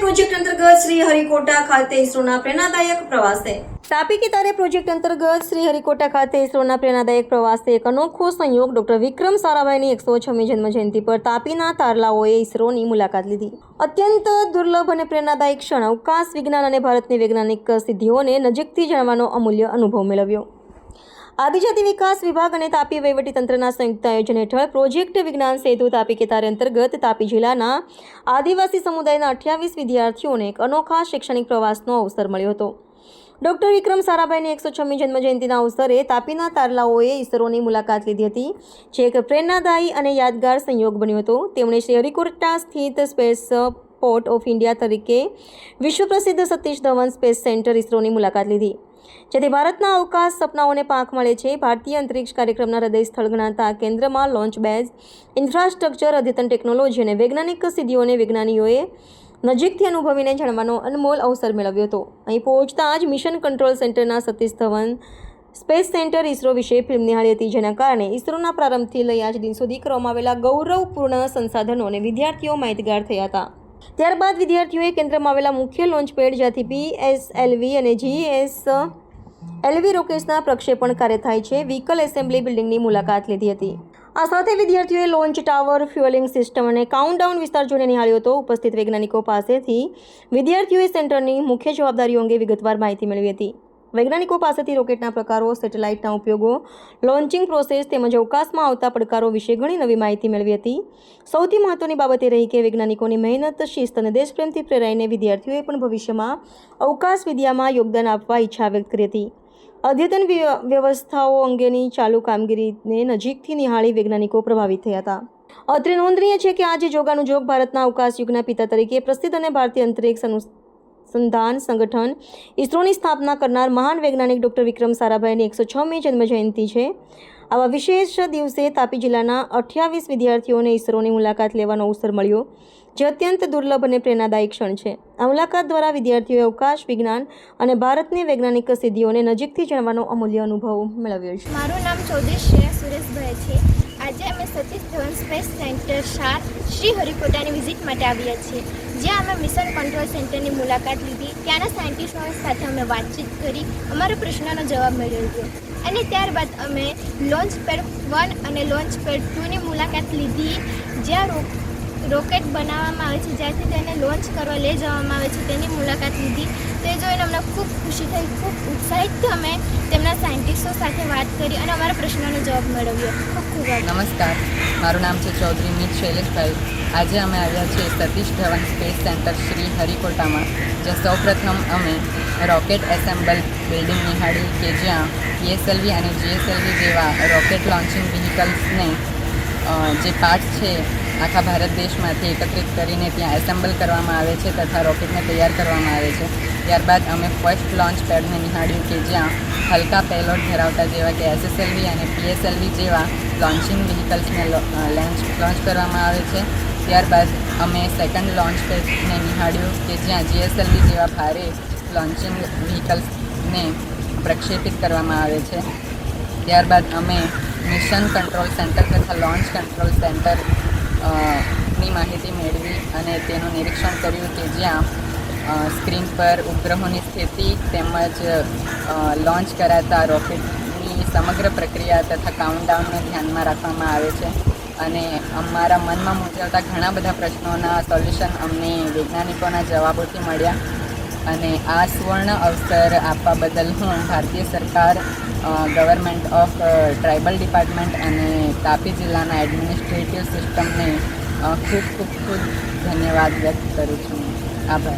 Project અંતર્ગત શ્રી હરિકોટા ખાતે ઇસરોના પ્રેરણાદાયક પ્રવાસે. તાપી કિતારે પ્રોજેક્ટ અંતર્ગત શ્રી હરિકોટા ખાતે ઇસરોના પ્રેરણાદાયક પ્રવાસે એક અનોખો સંયોગ ડોક્ટર વિક્રમ સારાભાઈની એકસો છમી જન્મજયંતિ પર તાપીના તારલાઓએ ઇસરોની મુલાકાત લીધી. અત્યંત દુર્લભ અને પ્રેરણાદાયક ક્ષણ અવકાશ વિજ્ઞાન અને ભારતની વૈજ્ઞાનિક સિદ્ધિઓને નજીકથી જાણવાનો અમૂલ્ય અનુભવ મેળવ્યો. આદિજાતિ વિકાસ વિભાગ અને તાપી વહીવટીતંત્રના સંયુક્ત આયોજન હેઠળ પ્રોજેક્ટ વિજ્ઞાન સેતુ તાપી કેતારે અંતર્ગત તાપી જિલ્લાના આદિવાસી સમુદાયના અઠ્યાવીસ વિદ્યાર્થીઓને એક અનોખા શૈક્ષણિક પ્રવાસનો અવસર મળ્યો હતો. ડોક્ટર વિક્રમ સારાભાઈની એકસો છમ્મી જન્મજયંતિના અવસરે તાપીના તારલાઓએ ઈસરોની મુલાકાત લીધી હતી, જે એક પ્રેરણાદાયી અને યાદગાર સંયોગ બન્યો હતો. તેમણે શ્રી હરિકોટા સ્થિત સ્પેસ પોર્ટ ઓફ ઇન્ડિયા તરીકે વિશ્વ પ્રસિદ્ધ સતીશ ધવન સ્પેસ સેન્ટર ઈસરોની મુલાકાત લીધી. જેથી ભારતના અવકાશ સપનાઓને પાંખ મળે છે. ભારતીય અંતરિક્ષ કાર્યક્રમના હૃદય સ્થળ ગણાતા કેન્દ્રમાં લોન્ચ બેઝ ઇન્ફ્રાસ્ટ્રક્ચર અદ્યતન ટેકનોલોજી અને વૈજ્ઞાનિક સિદ્ધિઓને વિજ્ઞાનીઓએ નજીકથી અનુભવીને જાણવાનો અનમોલ અવસર મેળવ્યો હતો. અહીં પહોંચતા જ મિશન કંટ્રોલ સેન્ટરના સતીશ ધવન સ્પેસ સેન્ટર ઇસરો વિશે ફિલ્મ નિહાળી હતી, જેના કારણે ઇસરોના પ્રારંભથી લઈ આજ દિન સુધી કરવામાં આવેલા ગૌરવપૂર્ણ સંસાધનો અને વિદ્યાર્થીઓ માહિતગાર થયા હતા. ત્યારબાદ વિદ્યાર્થીઓએ કેન્દ્રમાં આવેલા મુખ્ય લોન્ચ પેડ જ્યાંથી પીએસએલવી અને જીએસ એલવી રોકેટ્સના પ્રક્ષેપણ કાર્ય થાય છે. વ્હીકલ એસેમ્બલી બિલ્ડિંગની મુલાકાત લીધી હતી. આ સાથે વિદ્યાર્થીઓએ લોન્ચ ટાવર ફ્યુઅલિંગ સિસ્ટમ અને કાઉન્ટડાઉન વિસ્તાર જોઈને નિહાળ્યો હતો. ઉપસ્થિત વૈજ્ઞાનિકો પાસેથી વિદ્યાર્થીઓએ સેન્ટરની મુખ્ય જવાબદારીઓ અંગે વિગતવાર માહિતી મેળવી હતી. વૈજ્ઞાનિકો પાસેથી રોકેટના પ્રકારો, સેટેલાઇટના ઉપયોગો લોન્ચિંગ પ્રોસેસ તેમજ અવકાશમાં આવતા પડકારો વિશે ઘણી નવી માહિતી મેળવી હતી. સૌથી મહત્વની બાબત એ રહી કે વૈજ્ઞાનિકોની મહેનત, શિસ્ત અને દેશપ્રેમથી પ્રેરાઈને વિદ્યાર્થીઓએ પણ ભવિષ્યમાં અવકાશ વિદ્યામાં યોગદાન આપવા ઈચ્છા વ્યક્ત કરી હતી. અદ્યતન વ્ય- વ્યવસ્થાઓ અંગેની ચાલુ કામગીરીને નજીકથી નિહાળી વૈજ્ઞાનિકો પ્રભાવિત થયા હતા. અત્રે નોંધનીય છે કે આજે જોગાનું જોગ ભારતના અવકાશ યુગના પિતા તરીકે પ્રસિદ્ધ અને ભારતીય અંતરિક્ષ અનુસંધાન સંગઠન ઇસરોની સ્થાપના કરનાર મહાન વૈજ્ઞાનિક ડૉક્ટર વિક્રમ સારાભાઈની એકસો છમી જન્મજયંતિ છે. આવા વિશેષ દિવસે તાપી જિલ્લાના અઠ્યાવીસ વિદ્યાર્થીઓને ઇસરોની મુલાકાત લેવાનો અવસર મળ્યો, જે અત્યંત દુર્લભ અને પ્રેરણાદાયક ક્ષણ છે. આ મુલાકાત દ્વારા વિદ્યાર્થીઓએ અવકાશ, વિજ્ઞાન અને ભારતની વૈજ્ઞાનિક સિદ્ધિઓને નજીકથી જાણવાનો અમૂલ્ય અનુભવ મેળવ્યો છે. મારું નામ ચૌધરી શ્રેયા સુરેશભાઈ છે. આજે અમે Satish Dhawan space centre SHAR Shri હરિકોટાની વિઝિટ માટે આવ્યા છીએ. જ્યાં અમે મિશન કંટ્રોલ સેન્ટરની મુલાકાત લીધી. ત્યાંના સાયન્ટિસ્ટો સાથે અમે વાતચીત કરી. અમારા પ્રશ્નનો જવાબ મેળવ્યો અને ત્યારબાદ અમે લોન્ચ પેડ વન અને લોન્ચ પેડ ટુની મુલાકાત લીધી. જ્યાં રોકેટ બનાવવામાં આવે છે, જ્યાંથી તેને લોન્ચ કરવા લઈ જવામાં આવે છે, તેની મુલાકાત લીધી. તે જોઈને અમને ખૂબ ખુશી થઈ, ખૂબ ઉત્સાહિત અમે તેમના સાયન્ટિસ્ટો સાથે વાત કરી અને અમારા પ્રશ્નોનો જવાબ મેળવ્યો. ખૂબ ખૂબ નમસ્કાર. મારું નામ છે ચૌધરી મિત શૈલેષભાઈ. આજે અમે આવ્યા છીએ સતીશ ધવન સ્પેસ સેન્ટર શ્રી હરિકોટામાં, જ્યાં સૌપ્રથમ અમે રોકેટ એસેમ્બલ બિલ્ડિંગ નિહાળી કે જ્યાં પીએસએલવી અને જીએસએલવી જેવા રોકેટ લોન્ચિંગ વ્હીકલ્સને જે પાર્ટ છે આખા ભારત દેશમાંથી એકત્રિત કરીને ત્યાં એસેમ્બલ કરવામાં આવે છે તથા રોકેટને તૈયાર કરવામાં આવે છે. ત્યારબાદ અમે ફર્સ્ટ લોન્ચ પેડને નિહાળ્યું કે જ્યાં હલકા પેલોડ ધરાવતા જેવા કે એસએસએલવી અને પીએસએલવી જેવા લોન્ચિંગ વ્હીકલ્સને લોન્ચ લોન્ચ કરવામાં આવે છે. ત્યારબાદ અમે સેકન્ડ લોન્ચ પેડને નિહાળ્યું કે જ્યાં જીએસએલવી જેવા ભારે લોન્ચિંગ વ્હીકલ્સને પ્રક્ષેપિત કરવામાં આવે છે. ત્યારબાદ અમે મિશન કંટ્રોલ સેન્ટર તથા લોન્ચ કંટ્રોલ સેન્ટર ની માહિતી મેળવી અને તેનું નિરીક્ષણ કર્યું કે જ્યાં સ્ક્રીન પર ઉપગ્રહોની સ્થિતિ તેમજ લોન્ચ કરાતા રોકેટની સમગ્ર પ્રક્રિયા તથા કાઉન્ટડાઉનને ધ્યાનમાં રાખવામાં આવે છે. અને અમારા મનમાં મૂંઝવતા ઘણા બધા પ્રશ્નોના સોલ્યુશન અમને વૈજ્ઞાનિકોના જવાબોથી મળ્યા. અને આ સુવર્ણ અવસર આપવા બદલ હું ભારતીય સરકાર ગવર્મેન્ટ ઓફ ટ્રાઇબલ ડિપાર્ટમેન્ટ અને તાપી જિલ્લાના એડમિનિસ્ટ્રેટિવ સિસ્ટમને ખૂબ ખૂબ ખૂબ ધન્યવાદ વ્યક્ત કરું છું. આભાર.